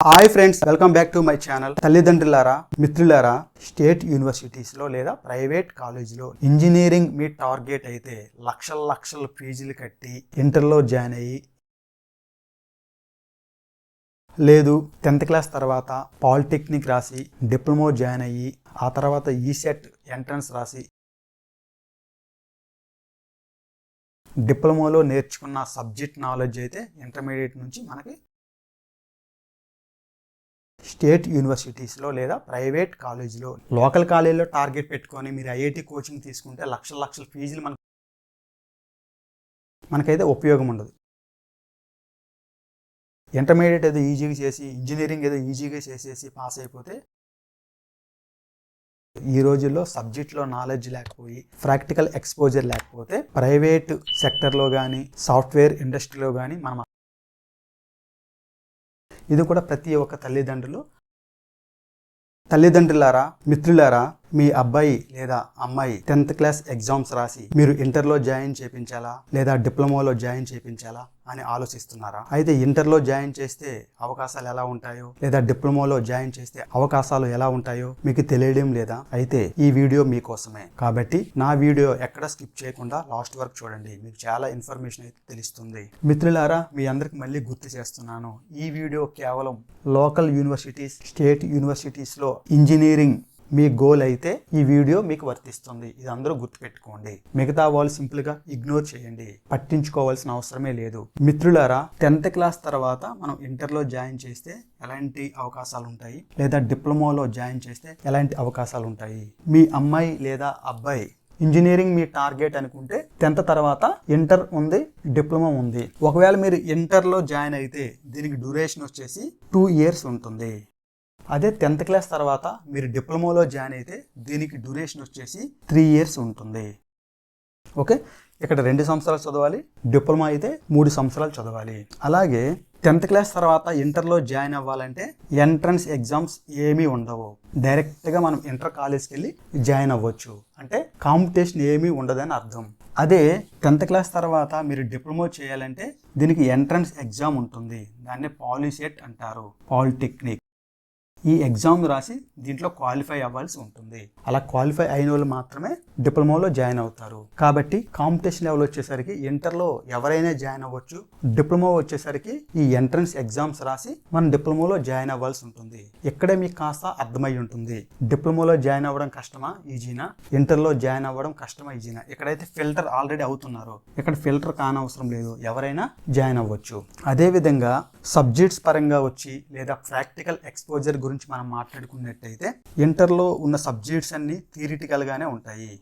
Hi friends welcome back to my channel తల్లిదండ్రులారా మిత్రులారా state యూనివర్సిటీస్లో లేదా ప్రైవేట్ కాలేజీలో ఇంజనీరింగ్ మీ టార్గెట్ అయితే లక్షల లక్షల ఫీజులు కట్టి ఇంటర్లో జాయిన్ అయ్యి లేదు టెన్త్ క్లాస్ తర్వాత పాలిటెక్నిక్ రాసి డిప్లొమో జాయిన్ అయ్యి ఆ తర్వాత ఈసెట్ ఎంట్రన్స్ రాసి డిప్లొమాలో నేర్చుకున్న సబ్జెక్ట్ నాలెడ్జ్ అయితే ఇంటర్మీడియట్ నుంచి మనకి స్టేట్ యూనివర్సిటీస్లో లేదా ప్రైవేట్ కాలేజీలో. లోకల్ కాలేజీలో టార్గెట్ పెట్టుకొని మీరు ఐఐటి కోచింగ్ తీసుకుంటే లక్షల లక్షల ఫీజులు మనకు మనకైతే ఉపయోగం ఉండదు. ఇంటర్మీడియట్ ఏదో ఈజీగా చేసి ఇంజనీరింగ్ ఏదో ఈజీగా చేసేసి పాస్ అయిపోతే ఈ రోజుల్లో సబ్జెక్ట్లో నాలెడ్జ్ లేకపోయి ప్రాక్టికల్ ఎక్స్పోజర్ లేకపోతే ప్రైవేట్ సెక్టర్లో కానీ సాఫ్ట్వేర్ ఇండస్ట్రీలో కానీ మనం ఇది కూడా ప్రతి ఒక్క తల్లిదండ్రులు. తల్లిదండ్రులారా మిత్రులారా మీ అబ్బాయి లేదా అమ్మాయి టెన్త్ క్లాస్ ఎగ్జామ్స్ రాసి మీరు ఇంటర్లో జాయిన్ చేయించాలా లేదా డిప్లొమాలో జాయిన్ చేయించాలా అని ఆలోచిస్తున్నారా? అయితే ఇంటర్లో జాయిన్ చేస్తే అవకాశాలు ఎలా ఉంటాయో లేదా డిప్లొమాలో జాయిన్ చేస్తే అవకాశాలు ఎలా ఉంటాయో మీకు తెలియడం లేదా? అయితే ఈ వీడియో మీకోసమే. కాబట్టి నా వీడియో ఎక్కడ స్కిప్ చేయకుండా లాస్ట్ వరకు చూడండి. మీకు చాలా ఇన్ఫర్మేషన్ అయితే తెలుస్తుంది. మిత్రులారా మీ అందరికి మళ్ళీ గుర్తు చేస్తున్నాను. ఈ వీడియో కేవలం లోకల్ యూనివర్సిటీస్ స్టేట్ యూనివర్సిటీస్లో ఇంజనీరింగ్ మీ గోల్ అయితే ఈ వీడియో మీకు వర్తిస్తుంది. ఇది అందరూ గుర్తుపెట్టుకోండి. మిగతా వాళ్ళు సింపుల్గా ఇగ్నోర్ చేయండి. పట్టించుకోవాల్సిన అవసరమే లేదు. మిత్రులారా టెన్త్ క్లాస్ తర్వాత మనం ఇంటర్లో జాయిన్ చేస్తే ఎలాంటి అవకాశాలు ఉంటాయి? లేదా డిప్లొమాలో జాయిన్ చేస్తే ఎలాంటి అవకాశాలు ఉంటాయి? మీ అమ్మాయి లేదా అబ్బాయి ఇంజనీరింగ్ మీ టార్గెట్ అనుకుంటే టెన్త్ తర్వాత ఇంటర్ ఉంది డిప్లొమా ఉంది. ఒకవేళ మీరు ఇంటర్లో జాయిన్ అయితే దీనికి డ్యూరేషన్ వచ్చేసి టూ ఇయర్స్ ఉంటుంది. అదే టెన్త్ క్లాస్ తర్వాత మీరు డిప్లొమాలో జాయిన్ అయితే దీనికి డ్యూరేషన్ వచ్చేసి త్రీ ఇయర్స్ ఉంటుంది. ఓకే? ఇక్కడ రెండు సంవత్సరాలు చదవాలి డిప్లొమా అయితే మూడు సంవత్సరాలు చదవాలి. అలాగే టెన్త్ క్లాస్ తర్వాత ఇంటర్లో జాయిన్ అవ్వాలంటే ఎంట్రన్స్ ఎగ్జామ్స్ ఏమీ ఉండవు. డైరెక్ట్గా మనం ఇంటర్ కాలేజ్కి వెళ్ళి జాయిన్ అవ్వచ్చు. అంటే కాంపిటీషన్ ఏమీ ఉండదని అర్థం. అదే టెన్త్ క్లాస్ తర్వాత మీరు డిప్లొమా చేయాలంటే దీనికి ఎంట్రన్స్ ఎగ్జామ్ ఉంటుంది. దాన్ని పాలిసెట్ అంటారు. పాలిటెక్నిక్. ఈ ఎగ్జామ్ రాసి దీంట్లో క్వాలిఫై అవ్వాల్సి ఉంటుంది. అలా క్వాలిఫై అయిన వాళ్ళు మాత్రమే డిప్లొమాలో జాయిన్ అవుతారు. కాబట్టి కాంపిటీషన్ లెవెల్ వచ్చేసరికి ఇంటర్లో ఎవరైనా జాయిన్ అవ్వచ్చు. డిప్లొమా వచ్చేసరికి ఈ ఎంట్రన్స్ ఎగ్జామ్స్ రాసి మనం డిప్లొమాలో జాయిన్ అవ్వాల్సి ఉంటుంది. ఇక్కడే మీకు కాస్త అర్థమై ఉంటుంది. డిప్లొమాలో జాయిన్ అవ్వడం కష్టమా? ఈజీనా? ఇంటర్లో జాయిన్ అవ్వడం కష్టమా? ఈజీనా? ఇక్కడైతే ఫిల్టర్ ఆల్రెడీ అవుతున్నారు. ఇక్కడ ఫిల్టర్ కానవసరం లేదు. ఎవరైనా జాయిన్ అవ్వచ్చు. అదే విధంగా సబ్జెక్ట్స్ పరంగా వచ్చి లేదా ప్రాక్టికల్ ఎక్స్పోజర్ గురించి మనం మాట్లాడుకున్నట్టయితే ఇంటర్లో ఉన్న సబ్జెక్ట్స్ అన్నీ థియరిటికల్గానే ఉంటాయి.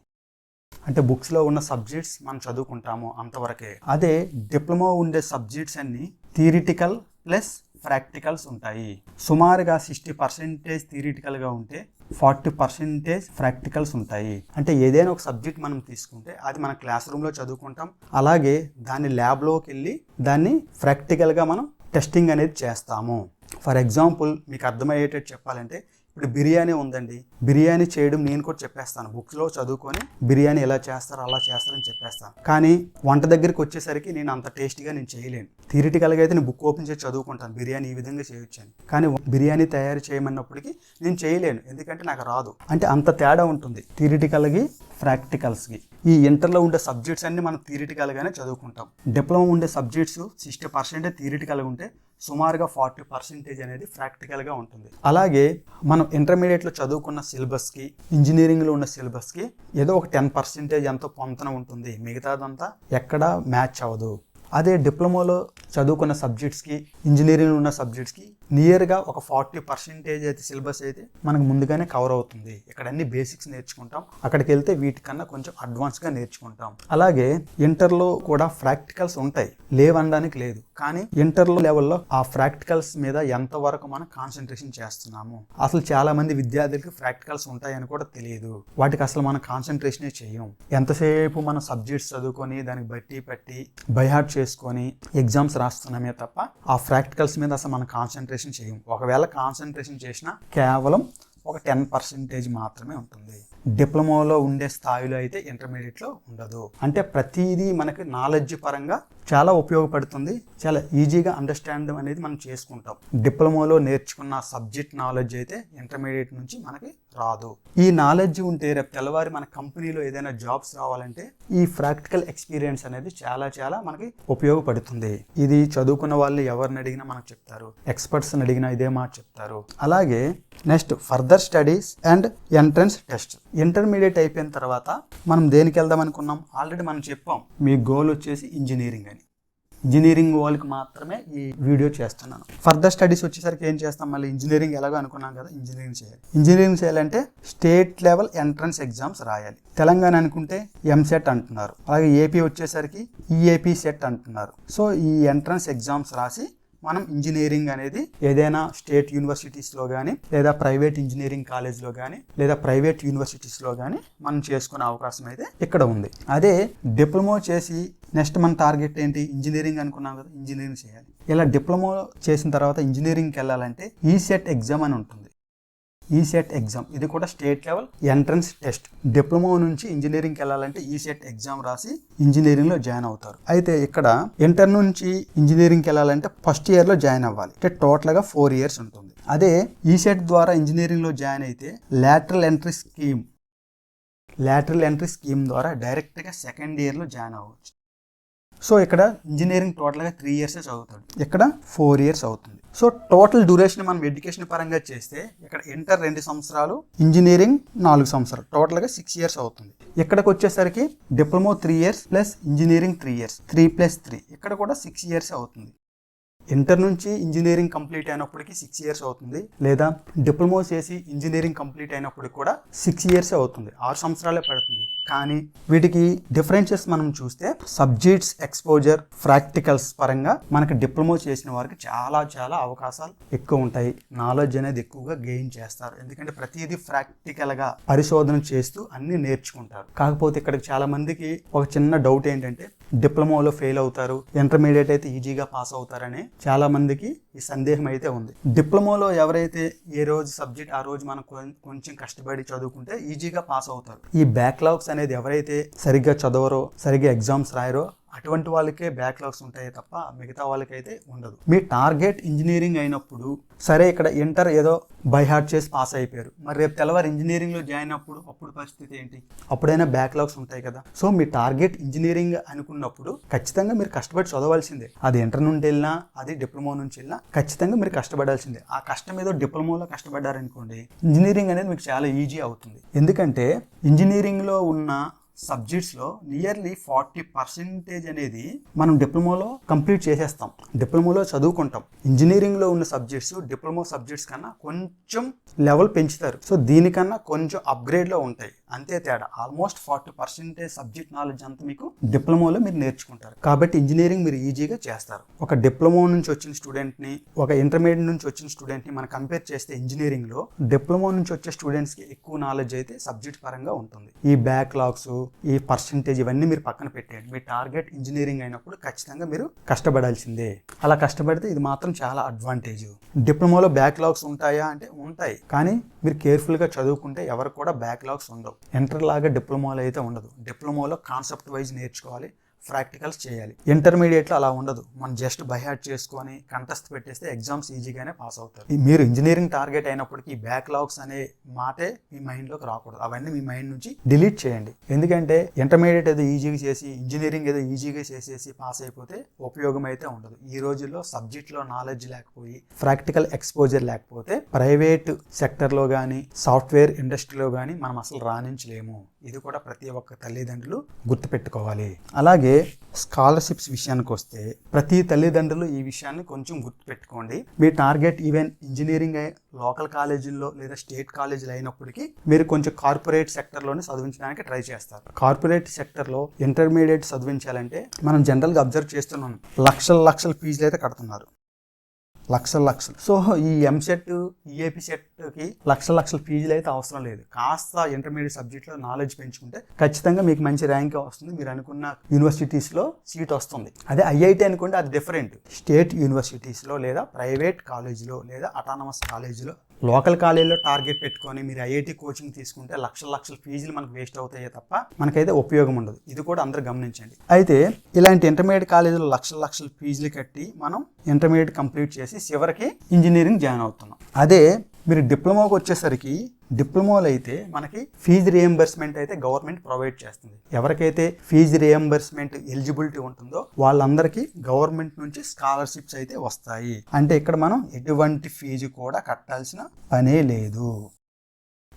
అంటే బుక్స్లో ఉన్న సబ్జెక్ట్స్ మనం చదువుకుంటాము అంతవరకే. అదే డిప్లొమా ఉండే సబ్జెక్ట్స్ అన్నీ థియరిటికల్ ప్లస్ ప్రాక్టికల్స్ ఉంటాయి. సుమారుగా సిక్స్టీ పర్సెంటేజ్ థియరిటికల్గా ఉంటే ఫార్టీ పర్సెంటేజ్ ప్రాక్టికల్స్ ఉంటాయి. అంటే ఏదైనా ఒక సబ్జెక్ట్ మనం తీసుకుంటే అది మన క్లాస్ రూమ్లో చదువుకుంటాం. అలాగే దాన్ని ల్యాబ్లోకి వెళ్ళి దాన్ని ప్రాక్టికల్గా మనం టెస్టింగ్ అనేది చేస్తాము. ఫర్ ఎగ్జాంపుల్ మీకు అర్థమయ్యేటట్టు చెప్పాలంటే ఇప్పుడు బిర్యానీ ఉందండి. బిర్యానీ చేయడం నేను కూడా చెప్పేస్తాను. బుక్స్లో చదువుకొని బిర్యానీ ఎలా చేస్తారు అలా చేస్తారని చెప్పేస్తాను. కానీ వంట దగ్గరికి వచ్చేసరికి నేను అంత టేస్ట్గా నేను చేయలేను. థియరిటికల్గా అయితే నేను బుక్ ఓపెన్ చేసి చదువుకుంటాను. బిర్యానీ ఈ విధంగా చేయొచ్చాను. కానీ బిర్యానీ తయారు చేయమన్నప్పటికీ నేను చేయలేను. ఎందుకంటే నాకు రాదు. అంటే అంత తేడా ఉంటుంది. థియరిటికల్కి ప్రాక్టికల్స్కి. ఈ ఇంటర్లో ఉండే సబ్జెక్ట్స్ అన్ని మనం థియరిటికల్గానే చదువుకుంటాం. డిప్లొమా ఉండే సబ్జెక్ట్స్ సిక్స్టీ పర్సెంటే థియరిటికల్గా ఉంటే సుమారుగా ఫార్టీ పర్సెంటేజ్ అనేది ప్రాక్టికల్గా ఉంటుంది. అలాగే మనం ఇంటర్మీడియట్లో చదువుకున్న సిలబస్కి ఇంజనీరింగ్లో ఉన్న సిలబస్కి ఏదో ఒక టెన్ పర్సెంటేజ్ ఎంతో పొంతన ఉంటుంది. మిగతాదంతా ఎక్కడా మ్యాచ్ అవ్వదు. అదే డిప్లొమాలో చదువుకున్న సబ్జెక్ట్స్కి ఇంజనీరింగ్ ఉన్న సబ్జెక్ట్స్కి నియర్గా ఒక ఫార్టీ పర్సెంటేజ్ అయితే సిలబస్ అయితే మనకు ముందుగానే కవర్ అవుతుంది. ఇక్కడ అన్ని బేసిక్స్ నేర్చుకుంటాం. అక్కడికి వెళ్తే వీటికన్నా కొంచెం అడ్వాన్స్గా నేర్చుకుంటాం. అలాగే ఇంటర్లో కూడా ప్రాక్టికల్స్ ఉంటాయి. లేవనడానికి లేదు. కానీ ఇంటర్లో లెవెల్లో ఆ ప్రాక్టికల్స్ మీద ఎంతవరకు మనం కాన్సన్ట్రేషన్ చేస్తున్నాము? అసలు చాలా మంది విద్యార్థులకి ప్రాక్టికల్స్ ఉంటాయని కూడా తెలియదు. వాటికి అసలు మనం కాన్సన్ట్రేషనే చేయం ఎంతసేపు మనం సబ్జెక్ట్స్ చదువుకొని దానికి బట్టి పట్టి బైహార్ట్ చేసుకొని ఎగ్జామ్స్ రాస్తున్నామే తప్ప ఆ ప్రాక్టికల్స్ మీద అసలు మనం కాన్సన్ట్రేషన్ చేయము ఒకవేళ కాన్సన్ట్రేషన్ చేసినా కేవలం ఒక టెన్ పర్సెంటేజ్ మాత్రమే ఉంటుంది. డిప్లొమాలో ఉండే స్థాయిలో అయితే ఇంటర్మీడియట్లో ఉండదు. అంటే ప్రతిదీ మనకి నాలెడ్జ్ పరంగా చాలా ఉపయోగపడుతుంది. చాలా ఈజీగా అండర్స్టాండ్ అనేది మనం చేసుకుంటాం. డిప్లొమాలో నేర్చుకున్న సబ్జెక్ట్ నాలెడ్జ్ అయితే ఇంటర్మీడియట్ నుంచి మనకి రాదు. ఈ నాలెడ్జ్ ఉంటే రేపు తెల్లవారి మన కంపెనీలో ఏదైనా జాబ్స్ రావాలంటే ఈ ప్రాక్టికల్ ఎక్స్పీరియన్స్ అనేది చాలా చాలా మనకి ఉపయోగపడుతుంది. ఇది చదువుకున్న వాళ్ళు ఎవరిని అడిగినా మనకు చెప్తారు. ఎక్స్పర్ట్స్ అడిగినా ఇదే మాట చెప్తారు. అలాగే next further studies and entrance test intermediate అయిపోయిన తర్వాత మనం దేనికి వెళ్దాం అనుకున్నాం? ఆల్రెడీ మనం చెప్పాం. మీ గోల్ వచ్చేసి ఇంజనీరింగ్ అని. ఇంజనీరింగ్ వాళ్ళకి మాత్రమే ఈ వీడియో చేస్తున్నాను. ఫర్దర్ స్టడీస్ వచ్చేసరికి ఏం చేస్తాం? మళ్ళీ ఇంజనీరింగ్ ఎలాగో అనుకున్నాం కదా ఇంజనీరింగ్ చేయాలి. ఇంజనీరింగ్ చేయాలంటే స్టేట్ లెవెల్ ఎంట్రన్స్ ఎగ్జామ్స్ రాయాలి. తెలంగాణ అనుకుంటే ఎంసెట్ అంటున్నారు. అలాగే ఏపీ వచ్చేసరికి ఈఏపీ సెట్ అంటున్నారు. సో ఈ ఎంట్రన్స్ ఎగ్జామ్స్ రాసి మనం ఇంజనీరింగ్ అనేది ఏదైనా స్టేట్ యూనివర్సిటీస్లో కానీ లేదా ప్రైవేట్ ఇంజనీరింగ్ కాలేజ్లో కానీ లేదా ప్రైవేట్ యూనివర్సిటీస్లో కానీ మనం చేసుకునే అవకాశం అయితే ఇక్కడ ఉంది. అదే డిప్లొమా చేసి నెక్స్ట్ మన టార్గెట్ ఏంటి? ఇంజనీరింగ్ అనుకున్నాం కదా ఇంజనీరింగ్ చేయాలి. ఇలా డిప్లొమా చేసిన తర్వాత ఇంజనీరింగ్కి వెళ్ళాలంటే ఈ సెట్ ఎగ్జామ్ అని ఉంటుంది. ఈ సెట్ ఎగ్జామ్ ఇది కూడా state level entrance test. Diploma నుంచి ఇంజనీరింగ్కి వెళ్ళాలంటే ఈ సెట్ ఎగ్జామ్ రాసి ఇంజనీరింగ్లో జాయిన్ అవుతారు. అయితే ఇక్కడ ఇంటర్ నుంచి ఇంజనీరింగ్కి వెళ్ళాలంటే ఫస్ట్ ఇయర్లో జాయిన్ అవ్వాలి. అంటే టోటల్గా ఫోర్ ఇయర్స్ ఉంటుంది. అదే ఈ సెట్ ద్వారా ఇంజనీరింగ్లో జాయిన్ అయితే lateral entry scheme lateral entry scheme ద్వారా డైరెక్ట్గా సెకండ్ ఇయర్లో జాయిన్ అవ్వచ్చు. సో ఇక్కడ ఇంజనీరింగ్ టోటల్గా త్రీ ఇయర్స్ చదువుతాడు. ఇక్కడ ఫోర్ ఇయర్స్ అవుతుంది. సో టోటల్ డ్యూరేషన్ మనం ఎడ్యుకేషన్ పరంగా చేస్తే ఇక్కడ ఇంటర్ రెండు సంవత్సరాలు ఇంజనీరింగ్ నాలుగు సంవత్సరాలు. టోటల్గా సిక్స్ ఇయర్స్ అవుతుంది. ఇక్కడికి వచ్చేసరికి diploma three years plus engineering three years. Three plus three. ఇక్కడ కూడా సిక్స్ ఇయర్స్ అవుతుంది. ఇంటర్ నుంచి ఇంజనీరింగ్ కంప్లీట్ అయినప్పటికీ సిక్స్ ఇయర్స్ అవుతుంది. లేదా డిప్లొమా చేసి ఇంజనీరింగ్ కంప్లీట్ అయినప్పటికి కూడా సిక్స్ ఇయర్స్ అవుతుంది. ఆరు సంవత్సరాలే పడుతుంది. కానీ వీటికి డిఫరెన్సెస్ మనం చూస్తే సబ్జెక్ట్స్ ఎక్స్పోజర్ ప్రాక్టికల్స్ పరంగా మనకి డిప్లొమా చేసిన వారికి చాలా చాలా అవకాశాలు ఎక్కువ ఉంటాయి. నాలెడ్జ్ అనేది ఎక్కువగా గెయిన్ చేస్తారు. ఎందుకంటే ప్రతిదీ ప్రాక్టికల్గా పరిశోధన చేస్తూ అన్ని నేర్చుకుంటారు. కాకపోతే ఇక్కడ చాలా మందికి ఒక చిన్న డౌట్ ఏంటంటే డిప్లొమాలో ఫెయిల్ అవుతారు ఇంటర్మీడియట్ అయితే ఈజీగా పాస్ అవుతారని చాలా మందికి ఈ సందేహం అయితే ఉంది. డిప్లొమాలో ఎవరైతే ఏ రోజు సబ్జెక్ట్ ఆ రోజు మనం కొంచెం కష్టపడి చదువుకుంటే ఈజీగా పాస్ అవుతారు. ఈ బ్యాక్లాగ్స్ అనేది ఎవరైతే సరిగ్గా చదవరో సరిగ్గా ఎగ్జామ్స్ రాయరో అటువంటి వాళ్ళకే బ్యాక్లాగ్స్ ఉంటాయి తప్ప మిగతా వాళ్ళకైతే ఉండదు. మీ టార్గెట్ ఇంజనీరింగ్ అయినప్పుడు సరే ఇక్కడ ఇంటర్ ఏదో బై హార్ట్ చేసి పాస్ అయిపోయారు. మరి రేపు తెల్లవారు ఇంజనీరింగ్లో జాయిన్ అప్పుడు అప్పుడు పరిస్థితి ఏంటి? అప్పుడైనా బ్యాక్లాగ్స్ ఉంటాయి కదా. సో మీ టార్గెట్ ఇంజనీరింగ్ అనుకున్నప్పుడు ఖచ్చితంగా మీరు కష్టపడి చదవాల్సిందే. అది ఇంటర్ నుండి వెళ్ళినా అది డిప్లొమా నుంచి వెళ్ళినా ఖచ్చితంగా మీరు కష్టపడాల్సిందే. ఆ కష్టం ఏదో డిప్లొమాలో కష్టపడ్డారనుకోండి ఇంజనీరింగ్ అనేది మీకు చాలా ఈజీ అవుతుంది. ఎందుకంటే ఇంజనీరింగ్లో ఉన్న సబ్జెక్ట్స్లో నియర్లీ ఫార్టీ పర్సెంటేజ్ అనేది మనం డిప్లొమాలో కంప్లీట్ చేసేస్తాం. డిప్లొమాలో చదువుకుంటాం. ఇంజనీరింగ్లో ఉన్న సబ్జెక్ట్స్ డిప్లొమా సబ్జెక్ట్స్ కన్నా కొంచెం లెవెల్ పెంచుతారు. సో దీనికన్నా కొంచెం అప్గ్రేడ్లో ఉంటాయి. అంతే తేడా. Almost forty percentage subject knowledge అంతా మీకు డిప్లొమాలో మీరు నేర్చుకుంటారు. కాబట్టి ఇంజనీరింగ్ మీరు ఈజీగా చేస్తారు. ఒక డిప్లొమా నుంచి వచ్చిన స్టూడెంట్ని ఒక ఇంటర్మీడియట్ నుంచి వచ్చిన స్టూడెంట్ని మనం కంపేర్ చేస్తే ఇంజనీరింగ్లో డిప్లొమా నుంచి వచ్చే స్టూడెంట్స్కి ఎక్కువ నాలెడ్జ్ అయితే సబ్జెక్ట్ పరంగా ఉంటుంది. ఈ బ్యాక్లాగ్స్ ఈ పర్సంటేజ్ ఇవన్నీ మీరు పక్కన పెట్టేయండి. మీ టార్గెట్ ఇంజనీరింగ్ అయినప్పుడు ఖచ్చితంగా మీరు కష్టపడాల్సిందే. అలా కష్టపడితే ఇది మాత్రం చాలా అడ్వాంటేజ్ డిప్లొమాలో బ్యాక్లాగ్స్ ఉంటాయా అంటే ఉంటాయి. కానీ మీరు కేర్ఫుల్గా చదువుకుంటే ఎవరు కూడా బ్యాక్లాగ్స్ ఉండవు. ఇంటర్ లాగా డిప్లొమాలో అయితే ఉండదు. డిప్లొమాలో కాన్సెప్ట్ వైజ్ నేర్చుకోవాలి. ప్రాక్టికల్స్ చేయాలి. ఇంటర్మీడియట్లో అలా ఉండదు. మనం జస్ట్ బైహార్ట్ చేసుకొని కంటెస్ట్ పెట్టేస్తే ఎగ్జామ్స్ ఈజీగానే పాస్ అవుతారు. మీరు ఇంజనీరింగ్ టార్గెట్ అయినప్పటికీ బ్యాక్లాగ్స్ అనే మాటే మీ మైండ్లోకి రాకూడదు. అవన్నీ మీ మైండ్ నుంచి డిలీట్ చేయండి. ఎందుకంటే ఇంటర్మీడియట్ ఏదో ఈజీగా చేసి ఇంజనీరింగ్ ఏదో ఈజీగా చేసేసి పాస్ అయిపోతే ఉపయోగం అయితే ఉండదు. ఈ రోజుల్లో సబ్జెక్ట్లో నాలెడ్జ్ లేకపోయి ప్రాక్టికల్ ఎక్స్పోజర్ లేకపోతే ప్రైవేట్ సెక్టర్లో కానీ సాఫ్ట్వేర్ ఇండస్ట్రీలో కానీ మనం అసలు రాణించలేము. ఇది కూడా ప్రతి ఒక్క తల్లిదండ్రులు గుర్తుపెట్టుకోవాలి. అలాగే స్కాలర్షిప్స్ విషయానికి వస్తే ప్రతి తల్లిదండ్రులు ఈ విషయాన్ని కొంచెం గుర్తుపెట్టుకోండి. మీ టార్గెట్ ఈవెన్ ఇంజనీరింగ్ లోకల్ కాలేజీల్లో లేదా స్టేట్ కాలేజీలు అయినప్పటికీ మీరు కొంచెం కార్పొరేట్ సెక్టర్లోనే చదివించడానికి ట్రై చేస్తారు. కార్పొరేట్ సెక్టర్లో ఇంటర్మీడియట్ చదివించాలంటే మనం జనరల్గా అబ్జర్వ్ చేస్తున్నాం. లక్షల లక్షల ఫీజులు అయితే కడుతున్నారు. లక్షల లక్షలు సో ఈ ఎంసెట్ ఈఏపి సెట్కి లక్షల లక్షల ఫీజులు అయితే అవసరం లేదు. కాస్త ఇంటర్మీడియట్ సబ్జెక్ట్లో నాలెడ్జ్ పెంచుకుంటే ఖచ్చితంగా మీకు మంచి ర్యాంక్ వస్తుంది. మీరు అనుకున్న యూనివర్సిటీస్లో సీట్ వస్తుంది. అదే ఐఐటి అనుకుంటే అది డిఫరెంట్ స్టేట్ యూనివర్సిటీస్లో లేదా ప్రైవేట్ కాలేజీలో లేదా అటానమస్ కాలేజీలో లోకల్ కాలేజీలో టార్గెట్ పెట్టుకొని మీరు ఐఐటి కోచింగ్ తీసుకుంటే లక్షల లక్షల ఫీజులు మనకు వేస్ట్ అవుతాయే తప్ప మనకైతే ఉపయోగం ఉండదు. ఇది కూడా అందరు గమనించండి. అయితే ఇలాంటి ఇంటర్మీడియట్ కాలేజీలో లక్షల లక్షల ఫీజులు కట్టి మనం ఇంటర్మీడియట్ కంప్లీట్ చేసి చివరికి ఇంజనీరింగ్ జాయిన్ అవుతున్నాం. అదే మీరు డిప్లొమాకి వచ్చేసరికి డిప్లొమాలో అయితే మనకి ఫీజు రియంబర్స్మెంట్ అయితే గవర్నమెంట్ ప్రొవైడ్ చేస్తుంది. ఎవరికైతే ఫీజు రియంబర్స్మెంట్ ఎలిజిబిలిటీ ఉంటుందో వాళ్ళందరికీ గవర్నమెంట్ నుంచి స్కాలర్షిప్స్ అయితే వస్తాయి. అంటే ఇక్కడ మనం ఎటువంటి ఫీజు కూడా కట్టాల్సిన పనే లేదు.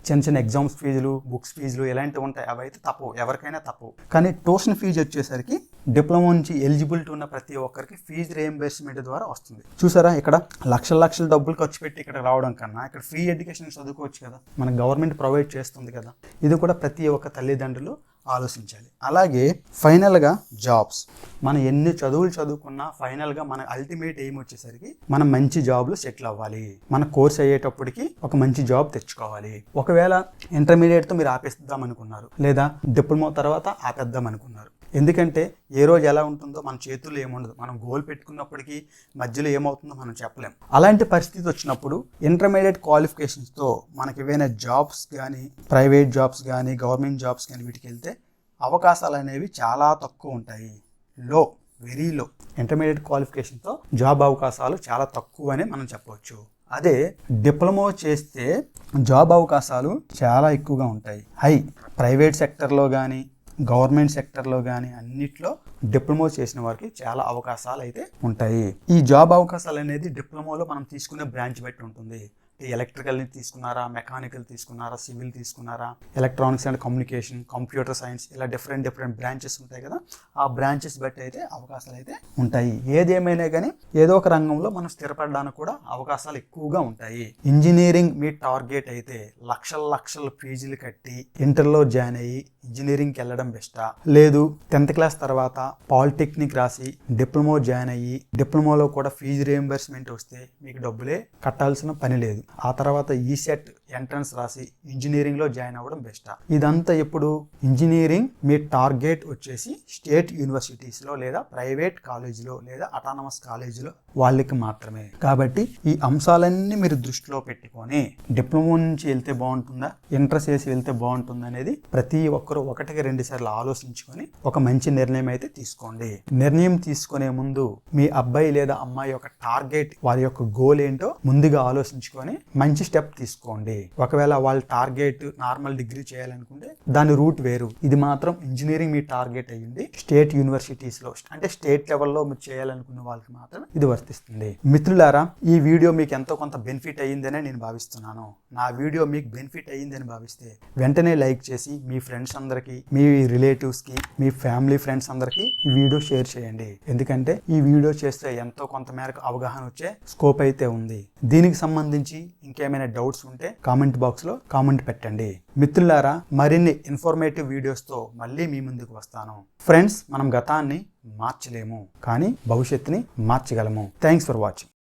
చిన్న చిన్న ఎగ్జామ్స్ ఫీజులు బుక్స్ ఫీజులు ఇలాంటివి ఉంటాయి. అవి అయితే తప్పు ఎవరికైనా తప్పు కానీ ట్యూషన్ ఫీజు వచ్చేసరికి డిప్లొమా నుంచి ఎలిజిబిలిటీ ఉన్న ప్రతి ఒక్కరికి ఫీజు రియంబర్స్మెంట్ ద్వారా వస్తుంది. చూసారా ఇక్కడ లక్షల లక్షల డబ్బులు ఖర్చు పెట్టి ఇక్కడ రావడం కన్నా ఇక్కడ ఫ్రీ ఎడ్యుకేషన్ చదువుకోవచ్చు కదా మన గవర్నమెంట్ ప్రొవైడ్ చేస్తుంది కదా ఇది కూడా ప్రతి ఒక్క తల్లిదండ్రులు ఆలోచించాలి. అలాగే ఫైనల్గా జాబ్స్ మనం ఎన్ని చదువులు చదువుకున్నా ఫైనల్గా మన అల్టిమేట్ ఎయిమ్ వచ్చేసరికి మనం మంచి జాబ్లో సెటిల్ అవ్వాలి. మన కోర్స్ అయ్యేటప్పటికి ఒక మంచి జాబ్ తెచ్చుకోవాలి. ఒకవేళ ఇంటర్మీడియట్తో మీరు ఆపేద్దాం అనుకున్నారు లేదా డిప్లొమా తర్వాత ఆపేద్దాం అనుకున్నారు ఎందుకంటే ఏ రోజు ఎలా ఉంటుందో మన చేతుల్లో ఏముండదు. మనం గోల్ పెట్టుకున్నప్పటికీ మధ్యలో ఏమవుతుందో మనం చెప్పలేం. అలాంటి పరిస్థితి వచ్చినప్పుడు ఇంటర్మీడియట్ క్వాలిఫికేషన్స్తో మనకి ఏవైనా జాబ్స్ కానీ ప్రైవేట్ జాబ్స్ కానీ గవర్నమెంట్ జాబ్స్ కానీ వీటికి వెళ్తే అవకాశాలు అనేవి చాలా తక్కువ ఉంటాయి. లో వెరీ లో ఇంటర్మీడియట్ క్వాలిఫికేషన్తో జాబ్ అవకాశాలు చాలా తక్కువ అని మనం చెప్పవచ్చు. అదే డిప్లొమా చేస్తే జాబ్ అవకాశాలు చాలా ఎక్కువగా ఉంటాయి. హై ప్రైవేట్ సెక్టర్లో కానీ గవర్నమెంట్ సెక్టర్లో కానీ అన్నిట్లో డిప్లొమా చేసిన వారికి చాలా అవకాశాలు అయితే ఉంటాయి. ఈ జాబ్ అవకాశాలు అనేది డిప్లొమాలో మనం తీసుకునే బ్రాంచ్ బట్టి ఉంటుంది. ఎలక్ట్రికల్ని తీసుకున్నారా మెకానికల్ తీసుకున్నారా సివిల్ తీసుకున్నారా electronics and communication computer science ఇలా డిఫరెంట్ డిఫరెంట్ బ్రాంచెస్ ఉంటాయి కదా ఆ బ్రాంచెస్ బట్టి అయితే అవకాశాలు అయితే ఉంటాయి. ఏదేమైనా కానీ ఏదో ఒక రంగంలో మనం స్థిరపడడానికి కూడా అవకాశాలు ఎక్కువగా ఉంటాయి. ఇంజనీరింగ్ మీ టార్గెట్ అయితే లక్షల లక్షల ఫీజులు కట్టి ఇంటర్లో జాయిన్ అయ్యి ఇంజనీరింగ్కి వెళ్ళడం బెస్టా. లేదు టెన్త్ క్లాస్ తర్వాత పాలిటెక్నిక్ రాసి డిప్లొమా జాయిన్ అయ్యి డిప్లొమాలో కూడా ఫీజు రియంబర్స్మెంట్ వస్తే మీకు డబ్బులే కట్టాల్సిన పని లేదు. ఆ తర్వాత ఈ సెట్ ఎంట్రన్స్ రాసి ఇంజనీరింగ్లో జాయిన్ అవ్వడం బెస్ట్. ఇదంతా ఎప్పుడు? ఇంజనీరింగ్ మీ టార్గెట్ వచ్చేసి స్టేట్ యూనివర్సిటీస్లో లేదా ప్రైవేట్ కాలేజీలో లేదా అటానమస్ కాలేజీలో వాళ్ళకి మాత్రమే. కాబట్టి ఈ అంశాలన్నీ మీరు దృష్టిలో పెట్టుకొని డిప్లొమా నుంచి వెళ్తే బాగుంటుందా? ఇంట్రెస్ చేసి వెళ్తే బాగుంటుందా అనేది ప్రతి ఒక్కరూ ఒకటికి రెండు సార్లు ఆలోచించుకొని ఒక మంచి నిర్ణయం అయితే తీసుకోండి. నిర్ణయం తీసుకునే ముందు మీ అబ్బాయి లేదా అమ్మాయి యొక్క టార్గెట్ వారి యొక్క గోల్ ఏంటో ముందుగా ఆలోచించుకొని మంచి స్టెప్ తీసుకోండి. ఒకవేళ వాళ్ళ టార్గెట్ నార్మల్ డిగ్రీ చేయాలనుకుంటే దాని రూట్ వేరు. ఇది మాత్రం ఇంజనీరింగ్ మీ టార్గెట్ అయ్యింది. స్టేట్ యూనివర్సిటీస్లో అంటే స్టేట్ లెవెల్లో మీరు చేయాలనుకున్న వాళ్ళకి మాత్రం ఇది వర్తిస్తుంది. మిత్రులారా ఈ వీడియో మీకు ఎంతో కొంత బెనిఫిట్ అయ్యిందనే నేను భావిస్తున్నాను. నా వీడియో మీకు బెనిఫిట్ అయ్యిందని భావిస్తే వెంటనే లైక్ చేసి మీ ఫ్రెండ్స్ అందరికీ మీ రిలేటివ్స్కి మీ ఫ్యామిలీ ఫ్రెండ్స్ అందరికీ ఈ వీడియో షేర్ చేయండి. ఎందుకంటే ఈ వీడియో చేస్తే ఎంతో కొంత మేరకు అవగాహన వచ్చే స్కోప్ అయితే ఉంది. దీనికి సంబంధించి ఇంకేమైనా డౌట్స్ ఉంటే కామెంట్ బాక్స్లో కామెంట్ పెట్టండి. మిత్రులారా మరిన్ని ఇన్ఫర్మేటివ్ వీడియోస్తో మళ్ళీ మీ ముందుకు వస్తాను. ఫ్రెండ్స్ మనం గతాన్ని మార్చలేము కానీ భవిష్యత్తుని మార్చగలము. Thanks for watching